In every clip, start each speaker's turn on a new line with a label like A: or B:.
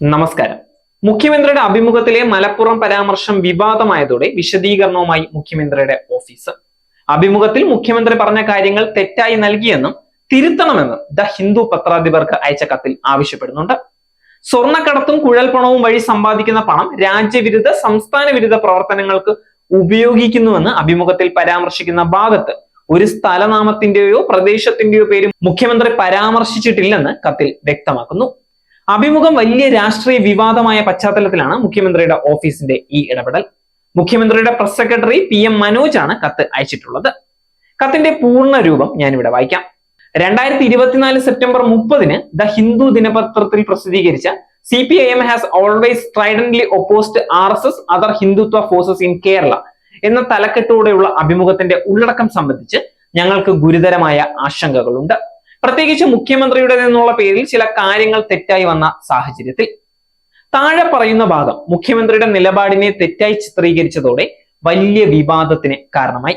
A: നമസ്കാരം. മുഖ്യമന്ത്രിയുടെ അഭിമുഖത്തിലെ മലപ്പുറം പരാമർശം വിവാദമായതോടെ വിശദീകരണവുമായി മുഖ്യമന്ത്രിയുടെ ഓഫീസ്. അഭിമുഖത്തിൽ മുഖ്യമന്ത്രി പറഞ്ഞ കാര്യങ്ങൾ തെറ്റായി നൽകിയെന്നും തിരുത്തണമെന്നും ദ ഹിന്ദു പത്രാധിപർക്ക് അയച്ച കത്തിൽ ആവശ്യപ്പെടുന്നുണ്ട്. സ്വർണക്കടത്തും കുഴൽപ്പണവും വഴി സമ്പാദിക്കുന്ന പണം രാജ്യവിരുദ്ധ സംസ്ഥാന വിരുദ്ധ പ്രവർത്തനങ്ങൾക്ക് ഉപയോഗിക്കുന്നുവെന്ന് അഭിമുഖത്തിൽ പരാമർശിക്കുന്ന ഭാഗത്ത് ഒരു സ്ഥലനാമത്തിന്റെയോ പ്രദേശത്തിന്റെയോ പേര് മുഖ്യമന്ത്രി പരാമർശിച്ചിട്ടില്ലെന്ന് കത്തിൽ വ്യക്തമാക്കുന്നു. അഭിമുഖം വലിയ രാഷ്ട്രീയ വിവാദമായ പശ്ചാത്തലത്തിലാണ് മുഖ്യമന്ത്രിയുടെ ഓഫീസിന്റെ ഈ ഇടപെടൽ. മുഖ്യമന്ത്രിയുടെ press secretary P M Manoj ആണ് കത്ത് അയച്ചിട്ടുള്ളത്. കത്തിന്റെ പൂർണ രൂപം ഞാനിവിടെ വായിക്കാം. രണ്ടായിരത്തി ഇരുപത്തിനാല് സെപ്റ്റംബർ മുപ്പതിന് ദ ഹിന്ദു ദിനപത്രത്തിൽ പ്രസിദ്ധീകരിച്ച C P I M has always stridently opposed R S S other Hindutva forces in Kerala എന്ന തലക്കെട്ടോടെയുള്ള അഭിമുഖത്തിന്റെ ഉള്ളടക്കം സംബന്ധിച്ച് ഞങ്ങൾക്ക് ഗുരുതരമായ ആശങ്കകളുണ്ട്. പ്രത്യേകിച്ച് മുഖ്യമന്ത്രിയുടെ നിന്നുള്ള പേരിൽ ചില കാര്യങ്ങൾ തെറ്റായി വന്ന സാഹചര്യത്തിൽ താഴെ പറയുന്ന ഭാഗം മുഖ്യമന്ത്രിയുടെ നിലപാടിനെ തെറ്റായി ചിത്രീകരിച്ചതോടെ വലിയ വിവാദത്തിന് കാരണമായി.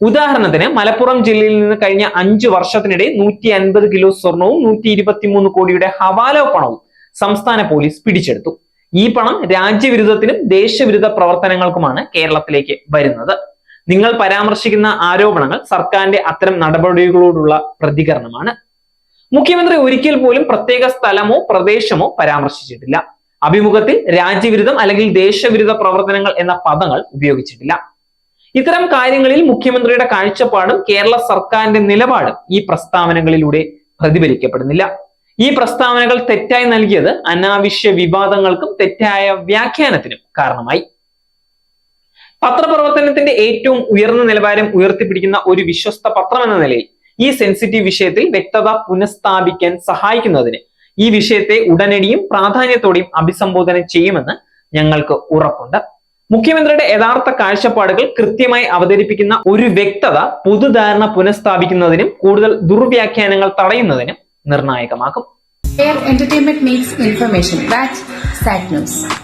A: ഉദാഹരണത്തിന് മലപ്പുറം ജില്ലയിൽ നിന്ന് കഴിഞ്ഞ അഞ്ചു വർഷത്തിനിടെ നൂറ്റി അൻപത് കിലോ സ്വർണവും നൂറ്റി ഇരുപത്തിമൂന്ന് കോടിയുടെ ഹവാല പണവും സംസ്ഥാന പോലീസ് പിടിച്ചെടുത്തു. ഈ പണം രാജ്യവിരുദ്ധത്തിനും ദേശവിരുദ്ധ പ്രവർത്തനങ്ങൾക്കുമാണ് കേരളത്തിലേക്ക് വരുന്നത്. നിങ്ങൾ പരാമർശിക്കുന്ന ആരോപണങ്ങൾ സർക്കാരിന്റെ അത്തരം നടപടികളോടുള്ള പ്രതികരണമാണ്. മുഖ്യമന്ത്രി ഒരിക്കൽ പോലും പ്രത്യേക സ്ഥലമോ പ്രദേശമോ പരാമർശിച്ചിട്ടില്ല. അഭിമുഖത്തിൽ രാജ്യവിരുദ്ധം അല്ലെങ്കിൽ ദേശവിരുദ്ധ പ്രവർത്തനങ്ങൾ എന്ന പദങ്ങൾ ഉപയോഗിച്ചിട്ടില്ല. ഇത്തരം കാര്യങ്ങളിൽ മുഖ്യമന്ത്രിയുടെ കാഴ്ചപ്പാടും കേരള സർക്കാരിന്റെ നിലപാടും ഈ പ്രസ്താവനകളിലൂടെ പ്രതിഫലിക്കപ്പെടുന്നില്ല. ഈ പ്രസ്താവനകൾ തെറ്റായി നൽകിയത് അനാവശ്യ വിവാദങ്ങൾക്കും തെറ്റായ വ്യാഖ്യാനത്തിനും കാരണമായി. പത്രപ്രവർത്തനത്തിന്റെ ഏറ്റവും ഉയർന്ന നിലവാരം ഉയർത്തിപ്പിടിക്കുന്ന ഒരു വിശ്വസ്ത പത്രം എന്ന നിലയിൽ ഈ സെൻസിറ്റീവ് വിഷയത്തിൽ വ്യക്തത പുനഃസ്ഥാപിക്കാൻ സഹായിക്കുന്നതിന് ഈ വിഷയത്തെ ഉടനടിയും പ്രാധാന്യത്തോടെയും അഭിസംബോധന ചെയ്യുമെന്ന് ഞങ്ങൾക്ക് ഉറപ്പുണ്ട് മുഖ്യമന്ത്രിയുടെ യഥാർത്ഥ കാഴ്ചപ്പാടുകൾ കൃത്യമായി അവതരിപ്പിക്കുന്ന ഒരു വ്യക്തത പൊതുധാരണ പുനഃസ്ഥാപിക്കുന്നതിനും കൂടുതൽ ദുർവ്യാഖ്യാനങ്ങൾ തടയുന്നതിനും നിർണായകമാകും
B: entertainment makes information. That's news.